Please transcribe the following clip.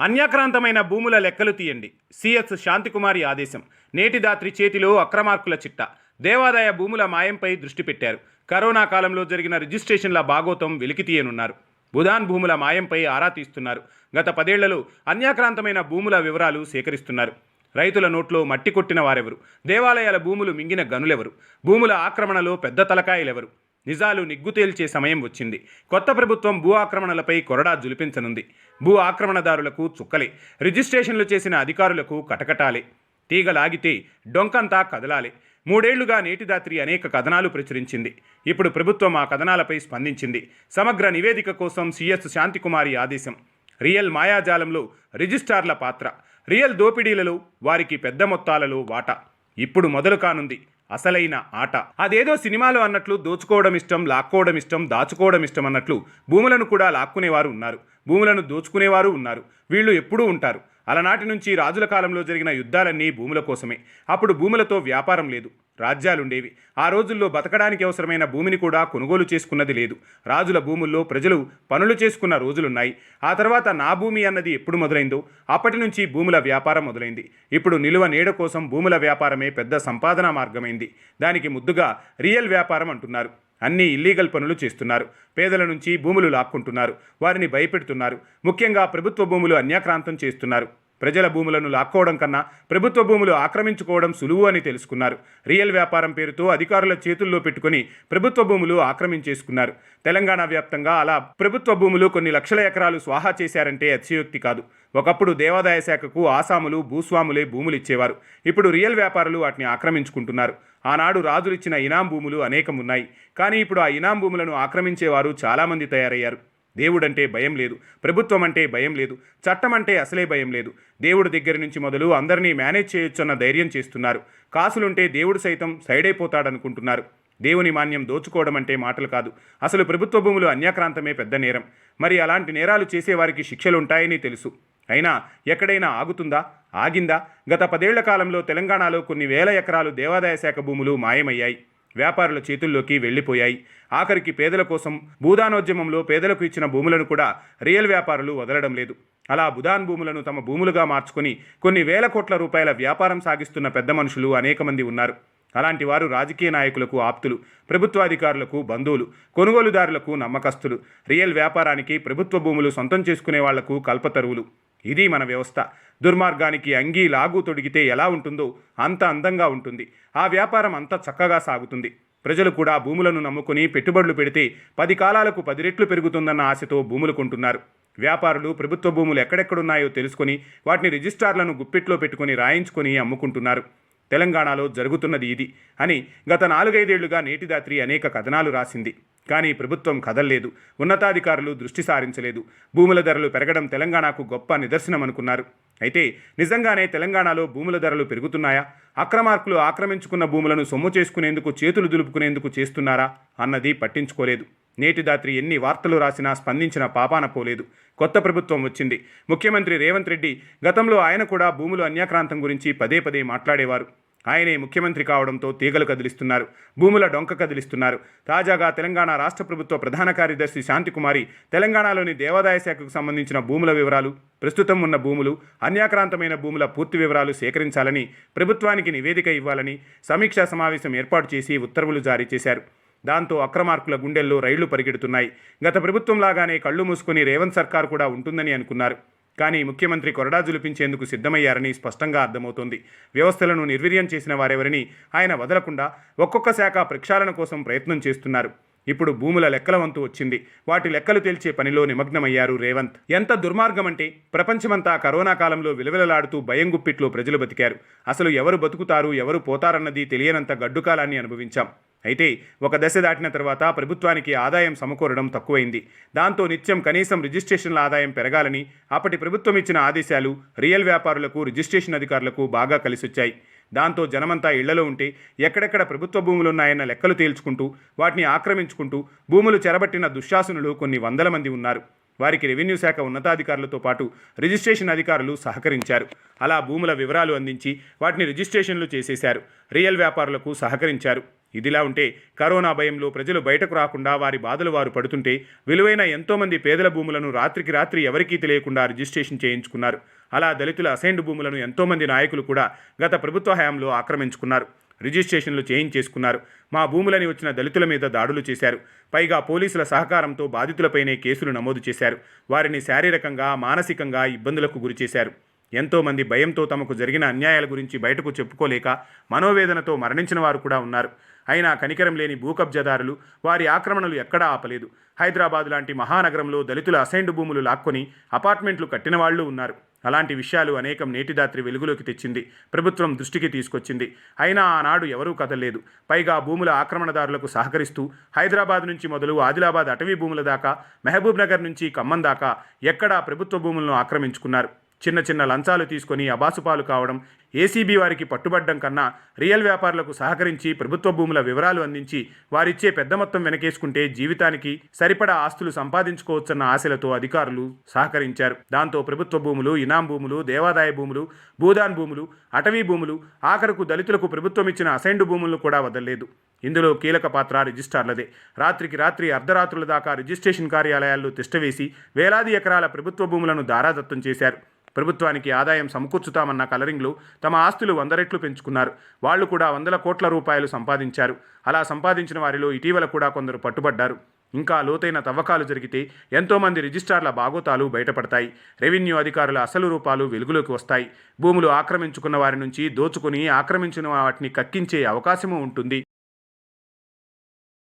అన్యాక్రాంతమైన భూముల లెక్కలు తీయండి. సిఎస్ శాంతికుమారి ఆదేశం. నేటిదాత్రి చేతిలో అక్రమార్కుల చిట్ట. దేవాదాయ భూముల మాయంపై దృష్టి పెట్టారు. కరోనా కాలంలో జరిగిన రిజిస్ట్రేషన్ల భాగోతం వెలికితీయనున్నారు బుధాన్ భూముల మాయంపై ఆరా తీస్తున్నారు. గత పదేళ్ళలో అన్యాక్రాంతమైన భూముల వివరాలు సేకరిస్తున్నారు. రైతుల నోట్లో మట్టి కొట్టిన వారెవరు? దేవాలయాల భూములు మింగిన గనులెవరు? భూముల ఆక్రమణలో పెద్ద తలకాయలెవరు? నిజాలు నిగ్గు తేల్చే సమయం వచ్చింది. కొత్త ప్రభుత్వం భూ ఆక్రమణలపై కొరడా జులిపించనుంది. భూ ఆక్రమణదారులకు చుక్కలే. రిజిస్ట్రేషన్లు చేసిన అధికారులకు కటకటాలే. తీగలాగితే డొంకంతా కదలాలి. మూడేళ్ళుగా నేటిదాత్రి అనేక కథనాలు ప్రచురించింది. ఇప్పుడు ప్రభుత్వం ఆ కథనాలపై స్పందించింది. సమగ్ర నివేదిక కోసం సిఎస్ శాంతికుమారి ఆదేశం. రియల్ మాయాజాలంలో రిజిస్ట్రార్ల పాత్ర. రియల్ దోపిడీలలో వారికి పెద్ద మొత్తాలలో వాటా. ఇప్పుడు మొదలు కానుంది. అసలైన ఆట. అదేదో సినిమాలో అన్నట్లు దోచుకోవడం ఇష్టం లాక్కోవడం ఇష్టం దాచుకోవడం ఇష్టం అన్నట్లు భూములను కూడా లాక్కునేవారు ఉన్నారు. భూములను దోచుకునేవారు ఉన్నారు. వీళ్ళు ఎప్పుడూ ఉంటారు. అలనాటి నుంచి రాజుల కాలంలో జరిగిన యుద్ధాలన్నీ భూముల కోసమే. అప్పుడు భూములతో వ్యాపారం లేదు. రాజ్యాలుండేవి. ఆ రోజుల్లో బతకడానికి అవసరమైన భూమిని కూడా కొనుగోలు చేసుకున్నది లేదు. రాజుల భూముల్లో ప్రజలు పనులు చేసుకున్న రోజులున్నాయి. ఆ తర్వాత నా భూమి అన్నది ఎప్పుడు మొదలైందో? అప్పటి నుంచి భూముల వ్యాపారం మొదలైంది. ఇప్పుడు నిలువ నీడ కోసం భూముల వ్యాపారమే పెద్ద సంపాదన మార్గమైంది. దానికి ముద్దుగా రియల్ వ్యాపారం అంటున్నారు. అన్ని ఇల్లీగల్ పనులు చేస్తున్నారు. పేదల నుంచి భూములు లాక్కుంటున్నారు. వారిని భయపెడుతున్నారు. ముఖ్యంగా ప్రభుత్వ భూములు అన్యాక్రాంతం చేస్తున్నారు. ప్రజల భూములను లాక్కోవడం కన్నా ప్రభుత్వ భూములు ఆక్రమించుకోవడం సులువు అని తెలుసుకున్నారు. రియల్ వ్యాపారం పేరుతో అధికారుల చేతుల్లో పెట్టుకుని ప్రభుత్వ భూములు ఆక్రమించేసుకున్నారు. తెలంగాణ వ్యాప్తంగా అలా ప్రభుత్వ భూములు కొన్ని లక్షల ఎకరాలు స్వాహా చేశారంటే అతిశయోక్తి కాదు. ఒకప్పుడు దేవాదాయ శాఖకు ఆసాములు భూస్వాములే భూములు ఇచ్చేవారు. ఇప్పుడు రియల్ వ్యాపారులు వాటిని ఆక్రమించుకుంటున్నారు. ఆనాడు రాజులిచ్చిన ఇనాం భూములు అనేకం ఉన్నాయి కానీ ఇప్పుడు ఆ ఇనాం భూములను ఆక్రమించేవారు చాలామంది తయారయ్యారు. దేవుడంటే భయం లేదు ప్రభుత్వం అంటే భయం లేదు చట్టం అంటే అసలే భయం లేదు. దేవుడి దగ్గర నుంచి మొదలు అందరినీ మేనేజ్ చేయొచ్చన్న ధైర్యం చేస్తున్నారు. కాసులుంటే దేవుడు సైతం సైడ్ అయిపోతాడనుకుంటున్నారు దేవుని మాన్యం దోచుకోవడం అంటే మాటలు కాదు. అసలు ప్రభుత్వ భూములు అన్యాక్రాంతమే పెద్ద నేరం. మరి అలాంటి నేరాలు చేసేవారికి శిక్షలుంటాయని తెలుసు. అయినా ఎక్కడైనా ఆగుతుందా? ఆగిందా? గత పదేళ్ళ కాలంలో తెలంగాణలో కొన్ని వేల ఎకరాలు దేవాదాయ శాఖ భూములు మాయమయ్యాయి. వ్యాపారుల చేతుల్లోకి వెళ్ళిపోయాయి. ఆఖరికి పేదల కోసం భూదానోద్యమంలో పేదలకు ఇచ్చిన భూములను కూడా రియల్ వ్యాపారులు వదలడం లేదు. అలా బుధాన్ భూములను తమ భూములుగా మార్చుకొని కొన్ని వేల కోట్ల రూపాయల వ్యాపారం సాగిస్తున్న పెద్ద మనుషులు అనేక మంది ఉన్నారు. అలాంటి వారు రాజకీయ నాయకులకు ఆప్తులు ప్రభుత్వాధికారులకు బంధువులు కొనుగోలుదారులకు నమ్మకస్తులు. రియల్ వ్యాపారానికి ప్రభుత్వ భూములు సొంతం చేసుకునే వాళ్ళకు కల్పతరువులు. ఇది మన వ్యవస్థ. దుర్మార్గానికి అంగీ లాగు తొడిగితే ఎలా ఉంటుందో అంత అందంగా ఉంటుంది. ఆ వ్యాపారం అంత చక్కగా సాగుతుంది. ప్రజలు కూడా భూములను నమ్ముకుని పెట్టుబడులు పెడితే పది కాలాలకు పది రెట్లు పెరుగుతుందన్న ఆశతో భూములు కొంటున్నారు. వ్యాపారులు ప్రభుత్వ భూములు ఎక్కడెక్కడున్నాయో తెలుసుకొని వాటిని రిజిస్ట్రార్లను గుప్పిట్లో పెట్టుకుని రాయించుకొని అమ్ముకుంటున్నారు. తెలంగాణలో జరుగుతున్నది ఇది అని గత నాలుగైదేళ్ళుగా నేటిదాత్రి అనేక కథనాలు రాసింది. కానీ ప్రభుత్వం కదల్లేదు. ఉన్నతాధికారులు దృష్టి సారించలేదు. భూముల ధరలు పెరగడం తెలంగాణకు గొప్ప నిదర్శనం అనుకున్నారు అయితే నిజంగానే తెలంగాణలో భూముల ధరలు పెరుగుతున్నాయా? అక్రమార్కులు ఆక్రమించుకున్న భూములను సొమ్ము చేసుకునేందుకు చేతులు దులుపుకునేందుకు చేస్తున్నారా? అన్నది పట్టించుకోలేదు. నేటి దాత్రి ఎన్ని వార్తలు రాసినా స్పందించిన పాపాన పోలేదు. కొత్త ప్రభుత్వం వచ్చింది. ముఖ్యమంత్రి రేవంత్ రెడ్డి గతంలో ఆయన కూడా భూములు అన్యాక్రాంతం గురించి పదే పదే మాట్లాడేవారు. ఆయనే ముఖ్యమంత్రి కావడంతో తీగలు కదిలిస్తున్నారు. భూముల డొంక కదిలిస్తున్నారు. తాజాగా తెలంగాణ రాష్ట్ర ప్రభుత్వ ప్రధాన కార్యదర్శి శాంతికుమారి తెలంగాణలోని దేవాదాయ శాఖకు సంబంధించిన భూముల వివరాలు ప్రస్తుతం ఉన్న భూములు అన్యాక్రాంతమైన భూముల పూర్తి వివరాలు సేకరించాలని ప్రభుత్వానికి నివేదిక ఇవ్వాలని సమీక్షా సమావేశం ఏర్పాటు చేసి ఉత్తర్వులు జారీ చేశారు. దాంతో అక్రమార్కుల గుండెల్లో రైళ్ళు పరిగెడుతున్నాయి. గత ప్రభుత్వంలాగానే కళ్ళు మూసుకుని రేవంత్ సర్కార్ కూడా ఉంటుందని అనుకున్నారు. కానీ ముఖ్యమంత్రి కొరడా జులిపించేందుకు సిద్ధమయ్యారని స్పష్టంగా అర్థమవుతోంది. వ్యవస్థలను నిర్వీర్యం చేసిన వారెవరిని ఆయన వదలకుండా ఒక్కొక్క శాఖ ప్రక్షాళన కోసం ప్రయత్నం చేస్తున్నారు. ఇప్పుడు భూముల లెక్కల వంతు వచ్చింది. వాటి లెక్కలు తేల్చే పనిలో నిమగ్నమయ్యారు రేవంత్. ఎంత దుర్మార్గం అంటే ప్రపంచమంతా కరోనా కాలంలో విలవిలలాడుతూ భయం గుప్పిట్లో ప్రజలు బతికారు. అసలు ఎవరు బతుకుతారు ఎవరు పోతారన్నది తెలియనంత గడ్డుకాలాన్ని అనుభవించాం. అయితే ఒక దశ దాటిన తర్వాత ప్రభుత్వానికి ఆదాయం సమకూరడం తక్కువైంది. దాంతో నిత్యం కనీసం రిజిస్ట్రేషన్ల ఆదాయం పెరగాలని అప్పటి ప్రభుత్వం ఇచ్చిన ఆదేశాలు రియల్ వ్యాపారులకు రిజిస్ట్రేషన్ అధికారులకు బాగా కలిసొచ్చాయి. దాంతో జనమంతా ఇళ్ళలో ఉంటే ఎక్కడెక్కడ ప్రభుత్వ భూములున్నాయన్న లెక్కలు తేల్చుకుంటూ వాటిని ఆక్రమించుకుంటూ భూములు చెరబట్టిన దుశ్శాసనులు కొన్ని వందల మంది ఉన్నారు. వారికి రెవెన్యూ శాఖ ఉన్నతాధికారులతో పాటు రిజిస్ట్రేషన్ అధికారులు సహకరించారు. అలా భూముల వివరాలు అందించి వాటిని రిజిస్ట్రేషన్లు చేసేశారు. రియల్ వ్యాపారులకు సహకరించారు. ఇదిలా ఉంటే కరోనా భయంలో ప్రజలు బయటకు రాకుండా వారి బాధలు వారు పడుతుంటే విలువైన ఎంతోమంది పేదల భూములను రాత్రికి రాత్రి ఎవరికీ తెలియకుండా రిజిస్ట్రేషన్ చేయించుకున్నారు. అలా దళితుల అసైన్డ్ భూములను ఎంతోమంది నాయకులు కూడా గత ప్రభుత్వ హయాంలో ఆక్రమించుకున్నారు. రిజిస్ట్రేషన్లు చేయించేసుకున్నారు. మా భూములని వచ్చిన దళితుల మీద దాడులు చేశారు. పైగా పోలీసుల సహకారంతో బాధితులపైనే కేసులు నమోదు చేశారు. వారిని శారీరకంగా మానసికంగా ఇబ్బందులకు గురిచేశారు. ఎంతోమంది భయంతో తమకు జరిగిన అన్యాయాల గురించి బయటకు చెప్పుకోలేక మనోవేదనతో మరణించిన వారు కూడా ఉన్నారు. అయినా కనికరం లేని భూకబ్జదారులు వారి ఆక్రమణలు ఎక్కడా ఆపలేదు. హైదరాబాద్ లాంటి మహానగరంలో దళితుల అసైన్డ్ భూములు లాక్కొని అపార్ట్మెంట్లు కట్టిన వాళ్ళు ఉన్నారు. అలాంటి విషయాలు అనేకం నేటిదాత్రి వెలుగులోకి తెచ్చింది. ప్రభుత్వం దృష్టికి తీసుకొచ్చింది. అయినా ఆనాడు ఎవరూ కదలలేదు. పైగా భూముల ఆక్రమణదారులకు సహకరిస్తూ హైదరాబాద్ నుంచి మొదలు ఆదిలాబాద్ అటవీ భూముల దాకా మహబూబ్ నగర్ నుంచి ఖమ్మం దాకా ఎక్కడా ప్రభుత్వ భూములను ఆక్రమించుకున్నారు. చిన్న చిన్న లంచాలు తీసుకొని అబాసుపాలు కావడం ఏసీబీ వారికి పట్టుబడ్డం కన్నా రియల్ వ్యాపారులకు సహకరించి ప్రభుత్వ భూముల వివరాలు అందించి వారిచ్చే పెద్ద మొత్తం వెనకేసుకుంటే జీవితానికి సరిపడా ఆస్తులు సంపాదించుకోవచ్చన్న ఆశలతో అధికారులు సహకరించారు. దాంతో ప్రభుత్వ భూములు ఇనాం భూములు దేవాదాయ భూములు భూదాన్ భూములు అటవీ భూములు ఆఖరకు దళితులకు ప్రభుత్వం ఇచ్చిన అసైన్డ్ భూములను కూడా వదలలేదు. ఇందులో కీలక పాత్ర రిజిస్ట్రార్లదే. రాత్రికి రాత్రి అర్ధరాత్రుల దాకా రిజిస్ట్రేషన్ కార్యాలయాల్లో తిష్టవేసి వేలాది ఎకరాల ప్రభుత్వ భూములను దారాదత్తం చేశారు. ప్రభుత్వానికి ఆదాయం సమకూర్చుతామన్న కలరింగ్లు తమ ఆస్తులు వంద రెట్లు పెంచుకున్నారు. వాళ్ళు కూడా వందల కోట్ల రూపాయలు సంపాదించారు. అలా సంపాదించిన వారిలో ఇటీవల కూడా కొందరు పట్టుబడ్డారు. ఇంకా లోతైన తవ్వకాలు జరిగితే ఎంతోమంది రిజిస్ట్రార్ల బాగోతాలు బయటపడతాయి. రెవెన్యూ అధికారుల అసలు రూపాలు వెలుగులోకి వస్తాయి. భూములు ఆక్రమించుకున్న వారి నుంచి దోచుకుని ఆక్రమించిన వాటిని కక్కించే అవకాశము ఉంటుంది.